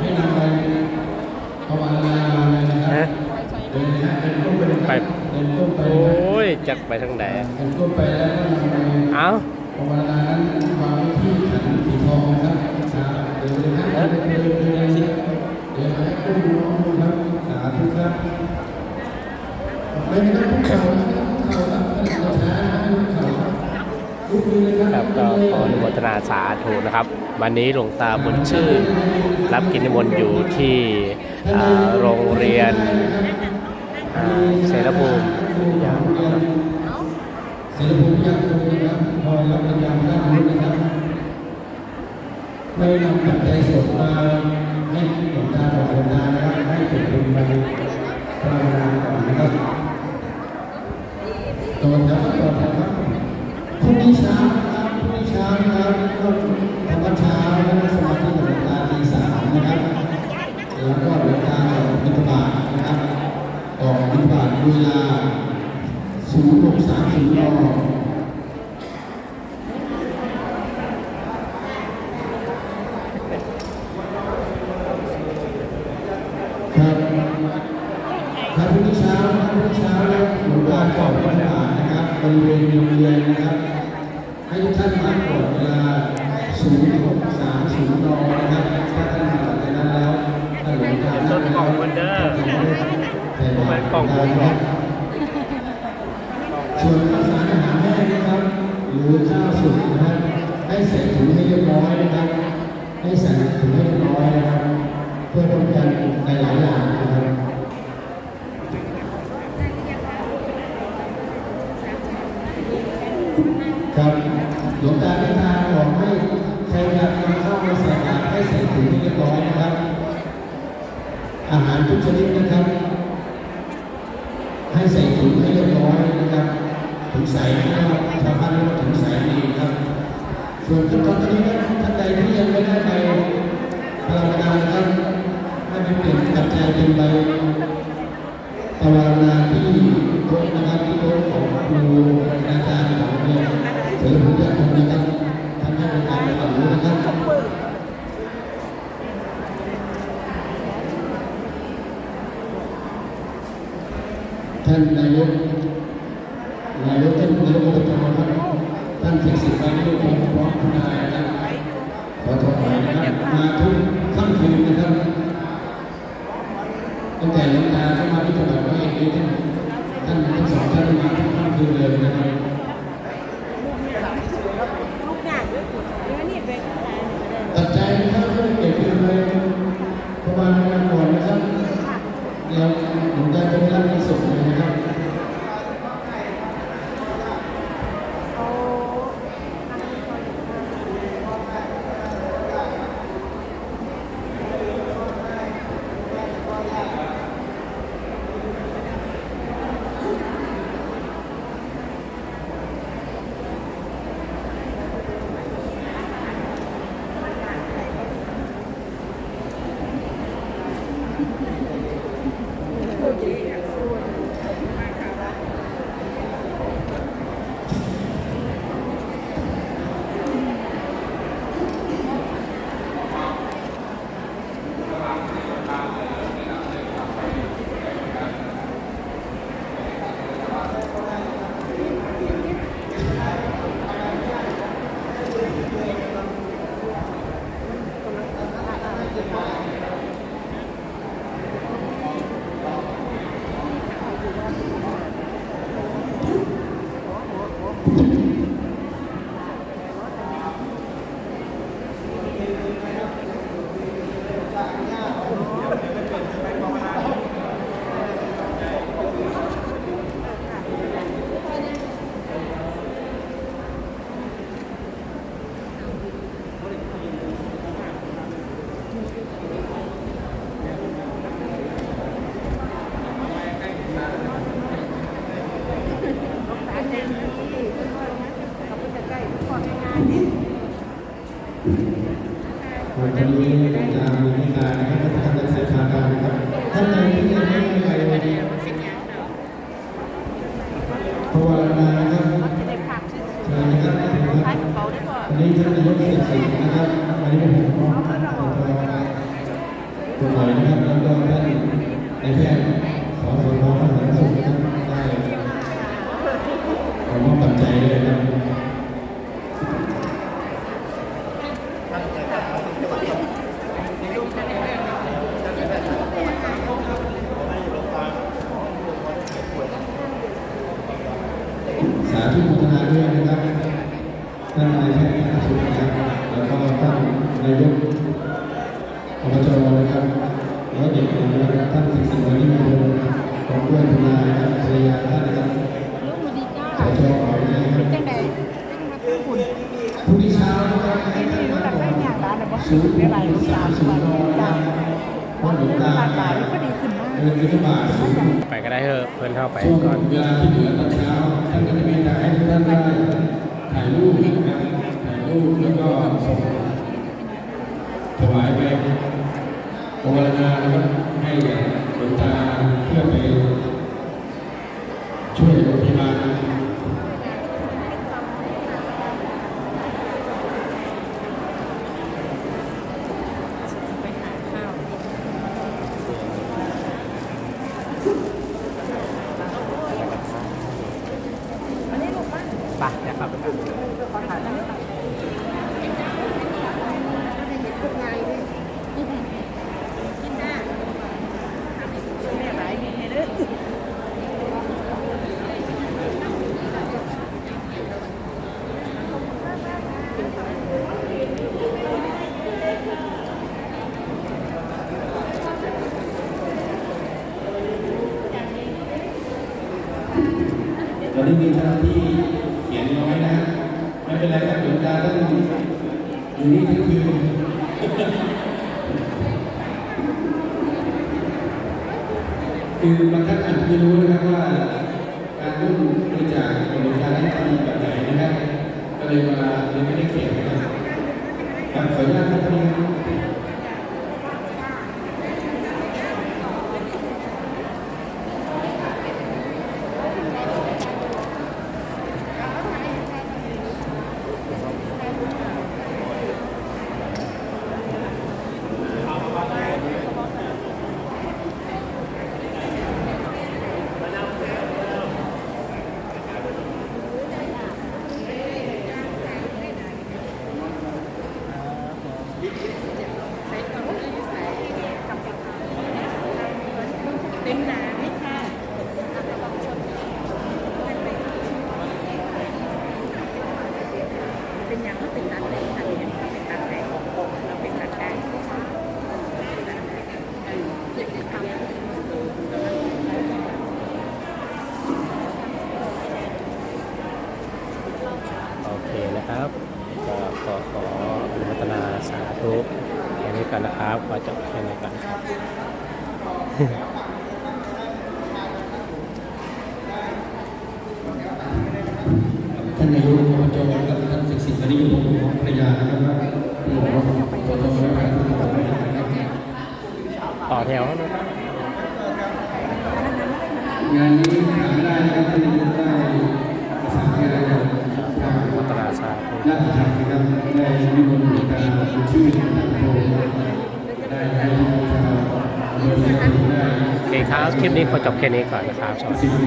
ให้นำไปภาวนาเลยนะครับ ฮะ เดินนะเดินก้มไปเลยค ไป รับเดินก้มไป โอ เลยครับ ้ยจักไปทางไหน เดินก้มไปแล้วก็นำไป เอ้า ภาวนานั้นวางไว้ที่ขันสีทองนะครับสาเดินเลยนะเดินเดินเดินเดินเดินเดินไปก้มดูน้องดูครับสาธุครับไม่ต้อ ทนาสาธุนะครับ วันนี้หลวงตาบุญชื่อรับกิจนิมนต์อยู่ที่อ่าโรงเรียนอ่าเสรภูมิอย่างนะครับเสรภูมิยังคงนะครับพอรับประจำด้านนู้นนะครับไม่นำปัจจัยสดมาให้หลวงตาต่อหลวงตานะครับให้เป็นบุญไปภาวนาก่อนนะครับต่อแถวต่อแถวครับพรุ่งนี้เช้านะครับพรุ่งนี้เช้านะครับก็ ทำวัดเช้าแล้วก็สมาธิกับหลวงตาตีสามนะครับ แล้วก็หลวงตาออกบิณฑบาตนะครับออกบิณฑบาตเวลาศูนย์หกสามศูนย์รอครับครับพรุ่งนี้เช้าครับพรุ่งนี้เช้าแล้วหลวงตาก่อนบิณฑบาตนะครับบริเวณโรงเรียนนะครับ ให้ทุกท่านมาก่อนเวลาศูนย์หกสามศูนนะครับถ้าท่านมาหลังจากนั้นแล้วท่านหลงตาต้นกล่องมันเด้อแต่มันกล่องผมหรอกส่วนข้าวสารอาหารแห้งนะครับหรือข้าวสุกนะครับให้ใส่ถุงให้เรียบร้อยนะครับให้ใส่ถุงให้เรียบร้อยนะครับ เพื่อป้องกันหลายๆอย่างนะครับหลวงตาพิธาบอกให้ใครอยากนำข้าวมาใส่บาตรให้ใส่ถุงให้เรียบร้อยนะครับ อาหารทุกชนิดนะครับ ให้ใส่ถุงให้เรียบร้อยนะครับถุงใสนะครับชาวบ้านเรียกว่าถุงใสดีครับ ส่วนขั้นตอนนี้นะท่านใดที่ยังไม่ได้ไปภาวนานะครับให้ไปเปลี่ยนกัจจัยเป็นใบภาวนานโต๊ะนะครับที่โต๊ะของครูอาจารย์ของเนี่ยเสริมพุทธคุณนะครับท่านให้บริการฝั่งนู้นนะครับ ท่านนายกนายกท่านนายกอบตครับท่านเสกสิทธิ์ไปด้วยความพร้อมทนายนะครับขอถวายนะครับมาทุกค่ำคืนนะครับตั้งแต่หลวงตาเข้ามาที่จังหวัดร้อยเอ็ดท่านท่านทั้งสองท่านมาทุกค่ำคืนเลยนะครับ you. วันนี้อาจารย์มีนิการนะครับท่านได้สายทาการนะครับท่านใดที่ยังไม่ไปภาวนาครับจะได้ผักชื่อเชิญนะครับถึงครับกราวันนี้ท่านนายกเศรษฐีนะครับวันนี้เป็นผมของท่านคุณหมอนะครับแล้วก็ท่านนายแพทย์สอนสนทางสาธารณสุขนะครับได้ขอมอบปัจจัยด้วยนะครับ สาธุโมทนาด้วยนะครับ ท่านนายแพทย์อาสุนะครับแล้วก็ท่านนายกอบจนะครับแล้วเด็กนะครับท่านสิงห์วันนี้มาลงของด้วยคุณนายนะครับภรรยาท่านนะครับลูกมาดีจ้าสจขอนะครับจังใดจังมาพูดคุณพรุ่งนี้เช้านะครับให้ท่านมาก่อนศูนย์สามศูนย์นนะครับวัดหลวงตาบาทก็ดีขึ้น ไปก็ได้เถอะเพื่อนเข้าไปก่อนเวลาที่เหลือตอนเช้าท่านก็จะมีการให้ท่านได้ถ่ายรูปนะครับถ่ายรูปแล้วก็ส่งถวายไปโอวารณานะครับให้หลวงตาเพื่อไป ไปนะครับ ขอถ่ายแล้วไม่ตัดได้เห็นทุกงานเลยกินได้แม่หลายกินเลยเด้อ ตอนนี้มีเจ้าหน้าที่ ่ เป็นไรครับหลวงตาท่านอยู่นี่ทั้งคืนคือบางท่านอาจจะไม่รู้นะครับว่า การร่วมบริจาคกับบริกาท่านทำแบบไหนนะครับก็เลยมาเลยไม่ได้เขียนนะครับขออนุญาตครับท่านครับ ใส่ก่อนเลยใส่กับ เต็มหนาไหมคะเป็นอย่างก็เป็นตัดเลยตัดเนี่ยเป็นตัดได้เราเป็นตัดได้เด็กทำโอเคนะครับก็ขอขออนุโมทนาสาธุแค่นี้กันนะครับขอจบแค่นี้กันครับานนายกอบจและท่านศิษย์ศิษย์วันนี้อยู่ของภรรยานะครับว่าหลวงพ่ออบจและท่านผู้บริหารนะครับต่อแถวนะงานนี้หาไม่ได้นะครับที่ได้ประสานงานกับทางอนุโมทนาสาธุราชธรรนะครับได้มนต์หลวงตาชื่อท่านโพได้ให้ชางคานได้โอเคครับคลิปนี้ขอจบแค่นี้ก่อนนะครับสวัสดีครับ